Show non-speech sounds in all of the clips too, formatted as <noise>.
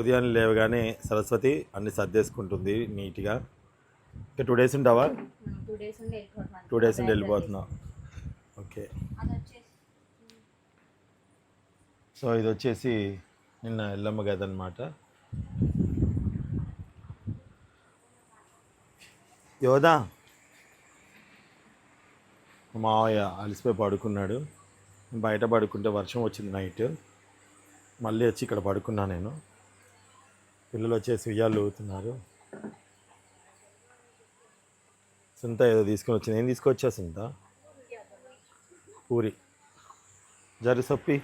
ఉదయాన్నే లేవగానే సరస్వతి అన్ని సర్దేసుకుంటుంది నీట్గా. ఇంకా టూ డేస్ ఉంటావా టూ డేస్ ఉండి వెళ్ళిపోతున్నావు. ఓకే సో ఇది వచ్చేసి నిన్న ఎల్లమ్మ గది అనమాట యోదా మావయ్య అలసిపోయి పడుకున్నాడు. బయట పడుకుంటే వర్షం వచ్చింది నైట్. మళ్ళీ వచ్చి ఇక్కడ పడుకున్నా నేను. పిల్లలు వచ్చేసి ఉయ్యాలు ఊగుతున్నారు. సుంత ఏదో తీసుకొని వచ్చింది. ఏం తీసుకొచ్చా సుంత? పూరి. జరి సొప్పి.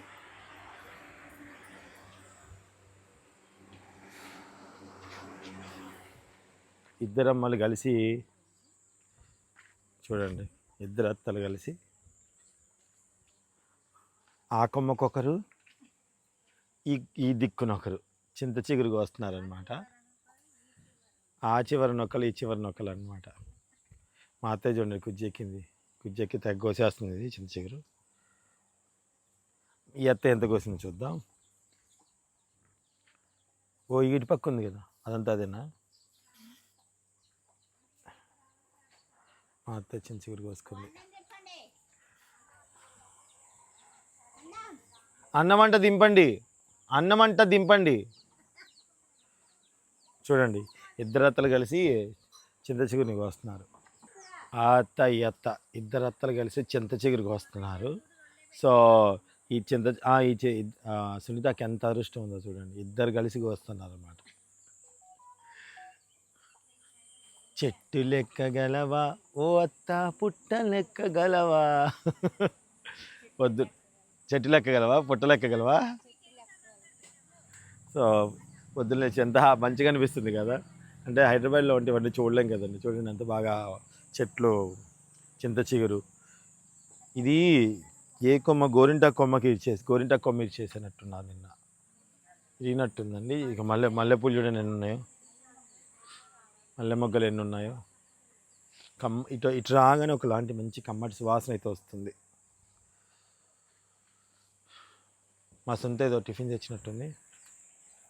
ఇద్దరు అమ్మలు కలిసి చూడండి. ఇద్దరు అత్తలు కలిసి ఆ కొమ్మకొకరు ఈ ఈ దిక్కునొకరు. చింత చిగురుగా వస్తున్నారనమాట ఆ చివరి నొక్కలు ఈ చివరి నొక్కలు అనమాట మా అత్తయ్య చూడండి కుజ్జెక్కింది. కుజ్జెక్కి తెగ కోసేస్తుంది ఇది చింత చిగురు. ఈ అత్త ఎంత కోసింది చూద్దాం. ఓ ఇటు పక్క ఉంది కదా అదంతా అదేనా? మా అత్త చిన్న చిగురు కోసుకుంది. అన్నమంట దింపండి. అన్నమంట దింపండి. చూడండి ఇద్దరు అత్తలు కలిసి చింత చిగురిని కోస్తున్నారు ఆ అత్త ఈ అత్త ఇద్దరు అత్తలు కలిసి చింత చిగురు కోస్తున్నారు సో ఈ చింత ఆ, ఈ సునీతకి ఎంత అదృష్టం ఉందో చూడండి ఇద్దరు కలిసి కోస్తున్నారు అన్నమాట చెట్టు లెక్కగలవా ఓ అత్త పుట్ట లెక్కగలవా వద్దు. చెట్టు లెక్కగలవా పుట్ట లెక్కగలవా సో పొద్దున్న ఎంత మంచిగా అనిపిస్తుంది కదా. అంటే హైదరాబాద్లో ఉంటే ఇవన్నీ చూడలేం కదండి. చూడండి ఎంత బాగా చెట్లు చింత చిగురు. ఇది ఏ కొమ్మ? గోరింటా కొమ్మకి ఇచ్చేసి గోరింటా కొమ్మ ఇచ్చేసినట్టున్నారు నిన్న. ఇరిగినట్టుందండి ఇక మల్లె మల్లెపూలు చూడండి ఎన్ని ఉన్నాయో. మల్లె మొగ్గలు ఎన్ని ఉన్నాయో. కమ్ ఇటు ఇటు రాగానే ఒకలాంటి మంచి కమ్మటి సువాసన అయితే వస్తుంది. మా సొంత ఏదో టిఫిన్ తెచ్చినట్టుంది.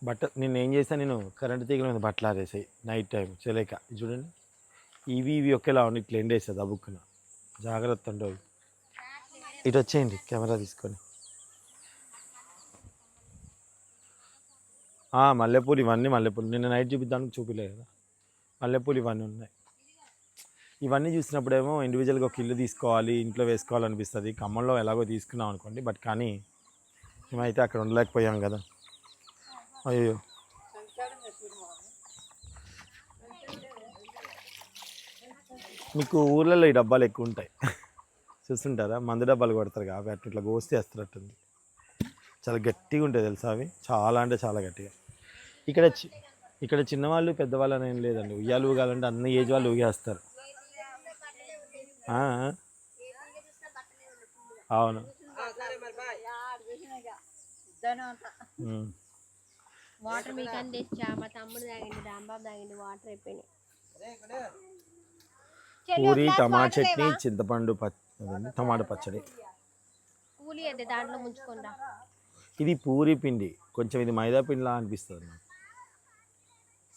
బట్ట నేను ఏం చేస్తాను నేను కరెంట్ తీగల మీద బట్టలు ఆరేసాయి నైట్ టైం చెలేక చూడండి. ఇవి ఇవి ఒకేలా ఉండి ఇట్లా ఎండేస్తుంది బుక్న జాగ్రత్త ఉండవు ఇటు వచ్చేయండి కెమెరా తీసుకొని. మల్లెపూలు ఇవన్నీ మల్లెపూలు. నిన్న నైట్ చూపిద్దానికి చూపిలే కదా. మల్లెపూలు ఇవన్నీ ఉన్నాయి. ఇవన్నీ చూసినప్పుడేమో ఇండివిజువల్గా ఒక ఇల్లు తీసుకోవాలి ఇంట్లో వేసుకోవాలనిపిస్తుంది. ఖమ్మంలో ఎలాగో తీసుకున్నాం అనుకోండి బట్ కానీ మేమైతే అక్కడ ఉండలేకపోయాం కదా. అయ్యో మీకు ఊర్లలో ఈ డబ్బాలు ఎక్కువ ఉంటాయి. చూస్తుంటారా? మందు డబ్బాలు కొడతారు కాబట్టి అట్లా ఇట్లా గోస్తే వేస్తున్నట్టుంది చాలా గట్టిగా ఉంటాయి తెలుసా అవి? చాలా అంటే చాలా గట్టిగా. ఇక్కడ చి- ఇక్కడ చిన్నవాళ్ళు పెద్దవాళ్ళు అని ఏం లేదండి. ఉయ్యాలు ఊగాలంటే అన్ని ఏజ్ వాళ్ళు ఊగేస్తారు. ఆ, అవును. వాటర్ మీకు అందించా మా తమ్ముడు తాగిండు రాంబాబు తాగిండు వాటర్ అయిపోయినాయి. పూరి టమాటా చట్నీ చింతపండు టమాటా పచ్చడి. కూలి అయితే దాంట్లో ముంచుకుంటా ఇది పూరి పిండి. కొంచెం ఇది మైదా పిండిలా అనిపిస్తుంది నాకు.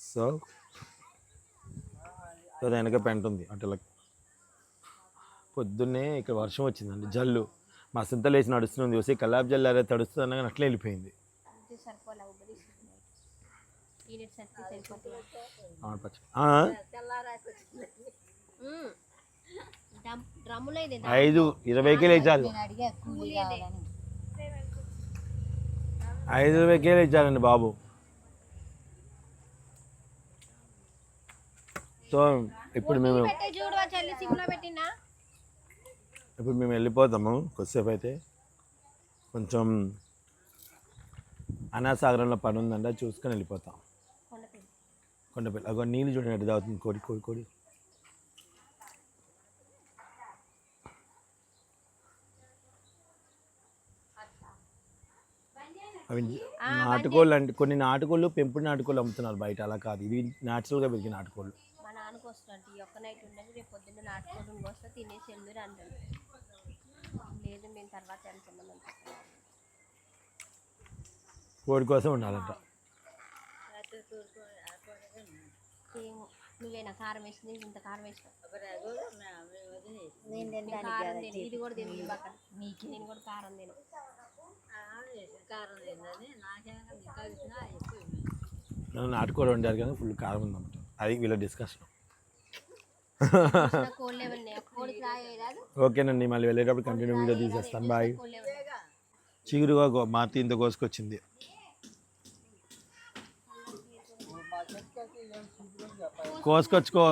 సో వెనక పెంట ఉంది. అట్లా పొద్దున్నే ఇక్కడ వర్షం వచ్చిందండి జల్లు. మా సొంత లేచి నడుస్తుంది చూసి కల్లాబ్ జల్లు అరే తడుస్తుంది అనగా అట్లే వెళ్ళిపోయింది. ఐదు ఇరవైకే లేచారు ఐదు ఇరవైకే లేచారండి బాబు. సో ఇప్పుడు మేము ఇప్పుడు మేము వెళ్ళిపోతాము కొద్దిసేపు అయితే. కొంచెం అనాసాగరంలో పని ఉందంట చూసుకొని వెళ్ళిపోతాం. కొండపల్లి అగో నీళ్ళు చూడండి తాగుతుంది కోడి కోడి కోడి. అవి నాటుకోళ్ళు అంటే కొన్ని నాటుకోళ్ళు పెంపుడు నాటుకోళ్ళు అమ్ముతున్నారు బయట. అలా కాదు. ఇది న్యాచురల్గా పెరిగిన నాటుకోళ్ళు. మా నాన్నకు ఈ ఒక్క నైట్ ఉండదు. రేపు పొద్దున్న వస్తే తినేసి వెళ్ళి అంటాడు. లేదు మేము తర్వాత వెళ్తున్నాం కోడి కోసం ఉండాలంట. నువ్వేనా కారం వేసింది ఇంత కారం నేను నేను తినడానికి కారం కదా తిని. ఇది కూడా తిని పక్కన. నేను కూడా కారం తిను. నన్ను నాటుకోడి వండారు కానీ ఫుల్ కారం ఉందన్నమాట అది వీళ్ళ డిస్కషన్ నా కోళ్ళు ఏమన్నా కోడికి రాయే రాదు ఓకేనండి మళ్ళీ వెళ్ళేటప్పుడు కంటిన్యూ వీడియో తీసేస్తాను. బాయ్ కోళ్ళు చిగురుగా గో- మా ఇంత కోసుకొచ్చింది. కోసుకొచ్చుకో.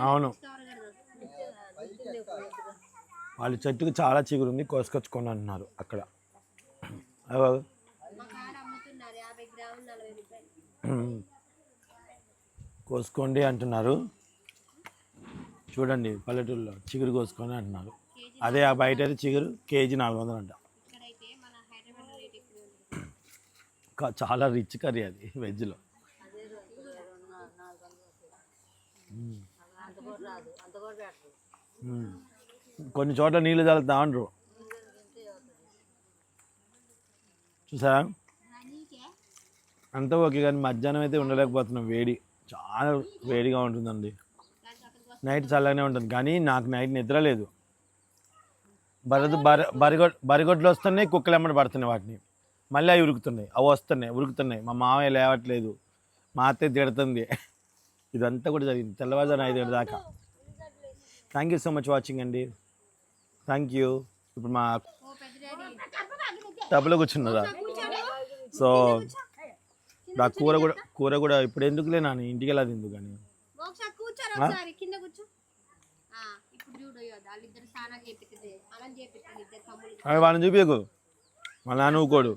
అవును. వాళ్ళ చెట్టుకు చాలా చిగురు ఉంది కోసుకొచ్చుకోండి అంటున్నారు అక్కడ. అగో. మా కాడ అమ్ముతున్నారు యాభై గ్రాములు నలభై రూపాయలు ఉమ్. కోసుకోండి అంటున్నారు చూడండి పల్లెటూరులో చిగురు కోసుకొని అంటున్నారు. అదే ఆ బయట అయితే చిగురు కేజీ నాలుగు వందలు అంట. చాలా రిచ్ కర్రీ అది వెజ్లో. కొన్ని చోట్ల నీళ్ళు చల్లుతా ఉండరు చూసారా? అంతా ఓకే కానీ మధ్యాహ్నం అయితే ఉండలేకపోతున్నాం వేడి. చాలా వేడిగా ఉంటుందండి. నైట్ చల్లగానే ఉంటుంది. కానీ నాకు నైట్ నిద్ర లేదు. బరదు బర బరిగొడ్ బరిగొడ్లు వస్తున్నాయి కుక్కలు ఎమ్మడి పడుతున్నాయి వాటిని. మళ్ళీ అవి ఉరుకుతున్నాయి. అవి వస్తున్నాయి ఉరుకుతున్నాయి. మా మామయ్య లేవట్లేదు. మా అత్తయ్య తిడుతుంది. <laughs> ఇదంతా కూడా జరిగింది. తెల్లవారుజామున ఐదు దాకా. Thank you so much watching అండి. థ్యాంక్ యూ ఇప్పుడు మా టబ్లో కూర్చున్నారా సో నా కూర కూడా కూర కూడా ఇప్పుడు ఎందుకులే నాన్న ఇంటికి వెళ్ళదు ఎందుకు కానీ ఒకసారి కూర్చోరు ఒకసారి కింద కూర్చో ఆ, ఇప్పుడు చూడు ఇగో వాళ్ళిద్దరు స్నానాలు చేపిస్తుంది అలా చేపిస్తుంది ఇద్దరు తమ్ముళ్ళు. అవి వాళ్ళని చూపించకు మళ్ళీ నాన్న ఊకోడు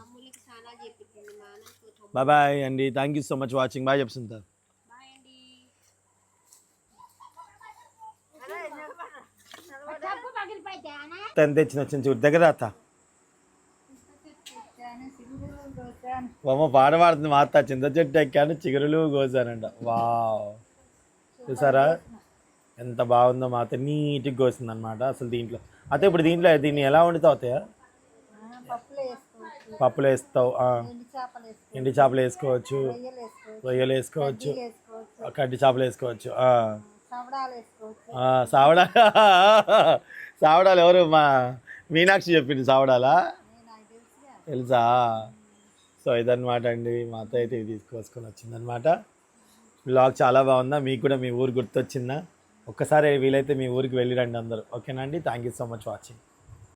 తమ్ముళ్ళకి స్నానాలు చేపిస్తుంది మా అన్న బాయ్ బాయ్ అండి. Thank you so much watching bye చెప్తుంది సార్. బాయ్ అండి. తను తెచ్చిన వచ్చిన చూడు. దగ్గర అత్త అమ్మ పాట పాడుతుంది. మా అత్త చింత చెట్టు ఎక్కాను చిగురులు కోసానంట. వావ్. చూసారా? ఎంత బాగుందో మాత్రం నీట్గా కోసింది అనమాట అసలు దీంట్లో. అయితే ఇప్పుడు దీంట్లో దీన్ని ఎలా వండుతావు అవుతాయా పప్పులు వేస్తావు ఎండి చేపలు వేసుకోవచ్చు రొయ్యలు వేసుకోవచ్చు కడ్డి చేపలు వేసుకోవచ్చు ఆ. సావడా <laughs> సావడాలు ఎవరు? మా మీనాక్షి చెప్పింది సావడాలా? తెలుసా? సో ఇదన్నమాట అండి. మా అత్త అయితే ఇది తీసుకొసుకొని వచ్చిందనమాట బ్లాగ్ చాలా బాగుందా? మీకు కూడా మీ ఊరు గుర్తొచ్చిందా? ఒక్కసారి వీలైతే మీ ఊరికి వెళ్ళిరండి అందరూ. ఓకేనా అండి? Thank you so much watching